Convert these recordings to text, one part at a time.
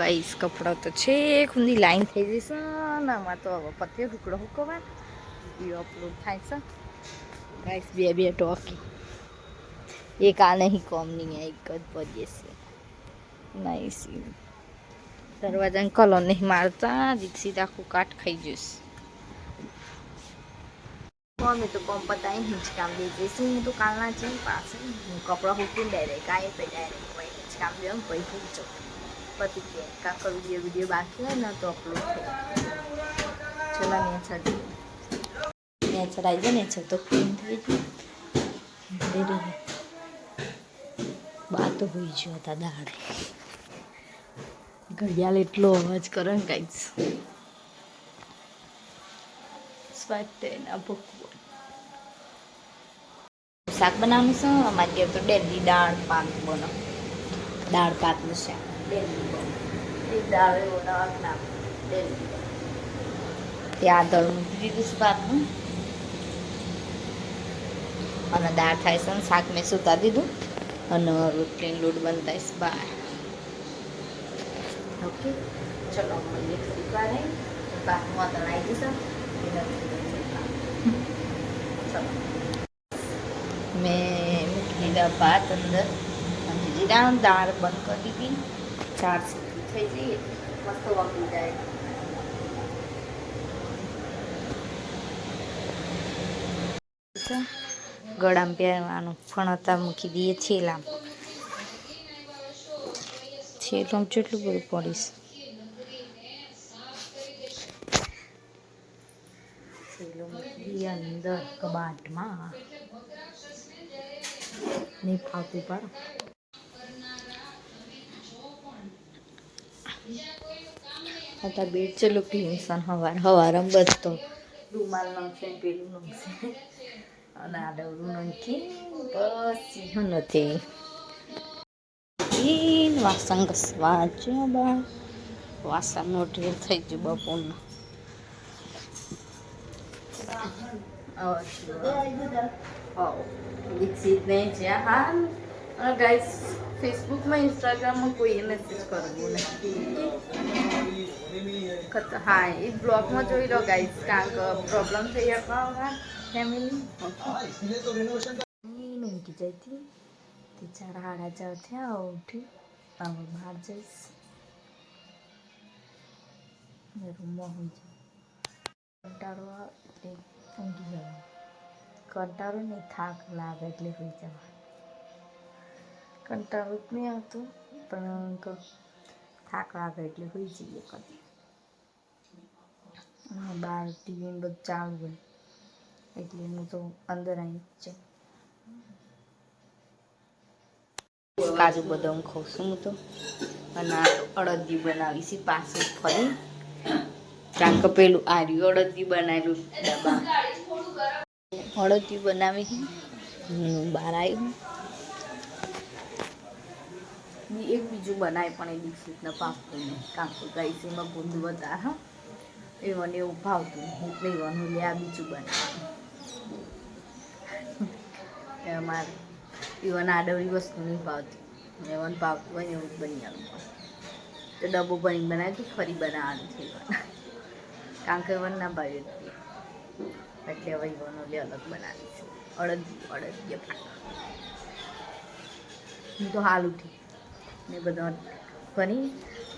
Guys કપડાં તો છે, ખુંદી લાઈન થઈ જશે ને આમાં તો હવે પત્યો ટુકડો હુકવા એ અપલોડ થાય છે. ગાઈસ બે બે ટોકી એક આ નહીં, કોમ નહીં એક જ પડીએ છે. નાઈસ દરવાજાને કલર નહીં મારતા, દીક્ષિત આખું કાટ ખાઈ જઈશ. મમ્મી તો કોમ પતાવી હિંચકામ દઈ જઈશું. હું તો કાલના છે પાસે હું કપડાં હુકીને ડાયરેક્ટ આવીએ પછી ડાયરેક્ટ કામ હિંચકામ પૈસા હિંચો પતિ કે, કાંકો વીડિયો વીડિયો બાકી હોય ને તો અપલોડ થાય ચલો નેચર નેચર આવી જાય નેચર તો ક્લીન થઈ ગયું. બા તો હોઈ ગયો હતા દાડે. ઘડિયાળ એટલો અવાજ કરે ને કાંઈક. સ્વાટ ના ભૂખવું શાક બનાવવાનું છે? અમારી ઘેર તો ડેલી દાળ, પાક બનો. દાળ, પાકનું શાક. ત્યાં દળ દીધું છે ભાતનું અને દાળ થાય છે ને શાક મેં સુતા દીધું. અને રોટલી લોટ બનતા છે ઓકે ચલો મળીએ થોડીક વાર ભાતમાં તણાઈ જશે ચલો મેં મૂકી દીધા ભાત અંદર. અને જીરા દાળ બંધ કરી દીધી. ચાર થઈ જઈએ મસ્ત વગી જાય ગળામાં પહેરવાનું ફણતા મૂકી દઈએ છેલા છેલું કેટલું બધું પડીશ મૂકી અંદર કબાટમાં. નહીં ફાવતું પર અત્યારે બેડ ચલો ક્લીન સન હવાર હવારમ તો રૂમાલ નાખશે પેલું નમશે અને આ ડબલું નાખી બસ ચીહું નથી વાસણ ઘસવા જો બા. વાસણનો ઢેર થઈ ગયો બપોરનો. ગાઈસ ફેસબુકમાં ઇન્સ્ટાગ્રામમાં કોઈએ મેસેજ કરવું નહીં હા એ બ્લોગમાં જોઈ લો ગાઈસ કારણ કે પ્રોબ્લેમ થઈ આપવા ફેમિલી ઊંઘી હતી તે ચાર હાડા ચાર થયા ઉઠી. હવે બહાર જઈશ. રૂમમાં હોઈ જાય કંટાળો એટલે ઊંઘી જવા કંટાળો નહીં થાક લાગે એટલે હોઈ જવા કંટાળો જ નહીં આવતો. પણ થાક લાગે એટલે હોઈ જઈએ કદી. બહાર ટીવી બધું ચાલુ હોય. એટલે હું તો અંદર આવી જ છે કાજુ બદામ ખાઉં છું હું તો. અને અડદી બનાવી છે પાછું ફરી. કારણ કે પેલું આર્યું અડદી બનાવેલું અડદી બનાવી. હું બહાર આવી હું. બી એક બીજું બનાવે પણ એ દીક્ષિતને પાકતું નહીં કારણ કે ગાઈસ એમાં ગુંદ વધારે, હા. એ મને એવું ભાવતું એટલે વનું લે આ બીજું બનાવે. મારે ઇવન આડવડી વસ્તુ નહીં ભાવતી. એવન ભાવતું હોય એવું બની આવું. તો ડબ્બો ભરીને બનાવ્યો તો ફરી બનાવવાનું છે ઈવન કારણ કે વન ના ભાવ્યું એટલે હવે ઈવનો લે અલગ બનાવી છે. અડદ અડદ હું તો હાલ ઉઠી. ને બધો કરી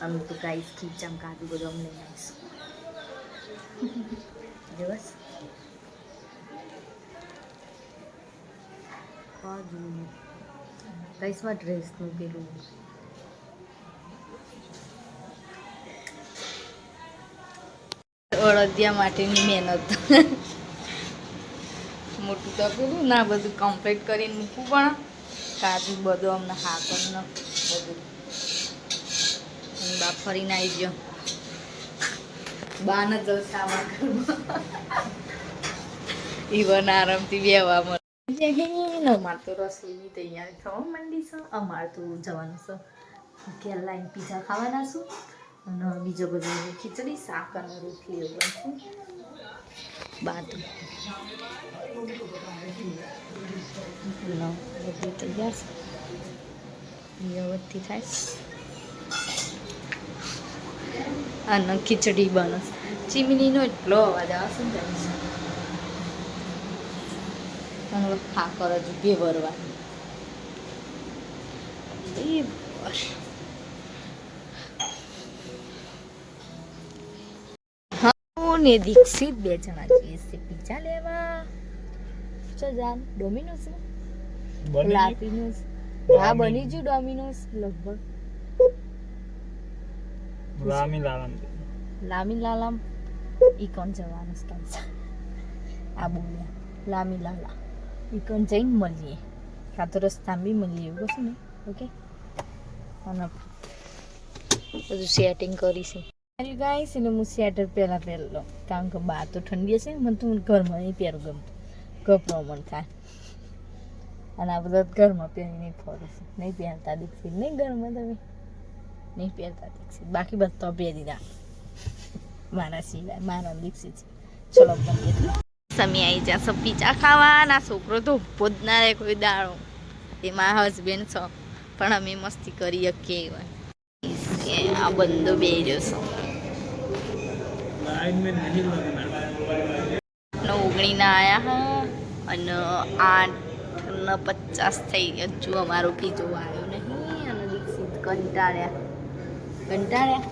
અમે તો ગાઈસ ખીચામ કાજુ બધું અમને આવીશું. દિવસ? ગાઈસમાં ડ્રેસનું પેલું. અડદિયા માટેની મહેનત. મોટું તો પેલું ના બધું કમ્પ્લીટ કરીને મૂકવું પણ. કાજુ બધું અમને હાકરને બધું બાપ ફરીને આવી ગયો. બાને જલસામાં ઘરમાં. ઈવન આરામથી બેવા મળે. અમાર તો રસોઈની તૈયારી થવા માંડી છે. અમાર તો જવાનું છે. ઘેર લાઈન પીઝા ખાવાના છું. અને બીજો બધો ખીચડી શાક અને રોટલી એવું બનશે બાદ. બધું તૈયાર છે. વ્યવસ્થિત થાય. અને ખીચડી બને. ચીમનીનો એટલો અવાજ આવે ને ગાઈસ અને ખાકર બસ હું ને દીક્ષિત બે જણા જઈએ છે પીઝા લેવા. ચાલ ડોમિનોઝ લાપીનોઝ હા બની ગયું ડોમિનોસ લગભગ. લામી લાલામ. લામી લાલામ. ઈ કોણ જવાનું છે આ બોલ્યા. લામી લાલા. ઈ કોણ જઈને મળીએ. કાં તો રસ્તામાં બી મળીએ એવું કશું ને ઓકે અને બધું સેટિંગ કરીશું મારી ગાય છે ને હું સ્વેટર પહેલાં પહેરલો કારણ કે બહાર તો ઠંડી હશે ને મને તો ઘરમાં નહીં પહેરું ગમતું. ગભરો મન થાય. અને આ બધા ઘરમાં નહીં ફરું છું. નહીં પહેરતા દીક્ષિત નહીં ઘરમાં તમે. નહીં પહેરતા દીક્ષિત બાકી બધા પહેરી રાખ. મારા સિવાય, મારા દીક્ષિત ચલો મળીએ. સમી આવી સબ પીઝા ખાવાના. છોકરો તો ઊભો જ ના રહે કોઈ દાળો એ મારા હસબન્ડ છો. પણ અમે મસ્તી કરી શકીએ એવા. આ બંધો બે છે. ઓગણીના આયા હા. અને આઠ ને પચાસ થઈ ગયા. હજુ અમારો પીજો આવ્યો નહીં અને દીક્ષિત કંટાળ્યા. કંટાળ્યા?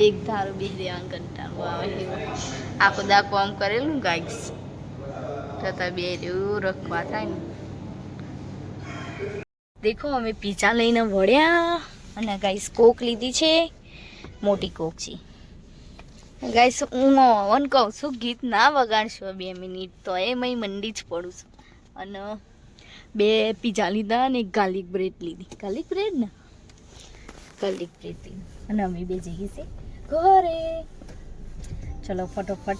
એક ધારો બે દેવાનું કંટાળો આવે આખો દાખો આમ કરેલું ગાઈસ. છતાં બે રેવું રખવા થાય ને. દેખો, અમે પીઝા લઈને વળ્યા અને ગાઈસ કોક લીધી છે, મોટી કોક છે. ગાઈસ, હું ઓન કહું છું, ગીત ના વગાડશો બે મિનિટ તો, એ મય મંડી જ પડું છું. અને બે પીઝા લીધા અને એક ગાર્લિક બ્રેડ લીધી. ગાર્લિક બ્રેડ ને? ગાર્લિક બ્રેડ લીધી. અને અમે બે જઈએ છીએ ઘરે. ચલો, ફટોફટ.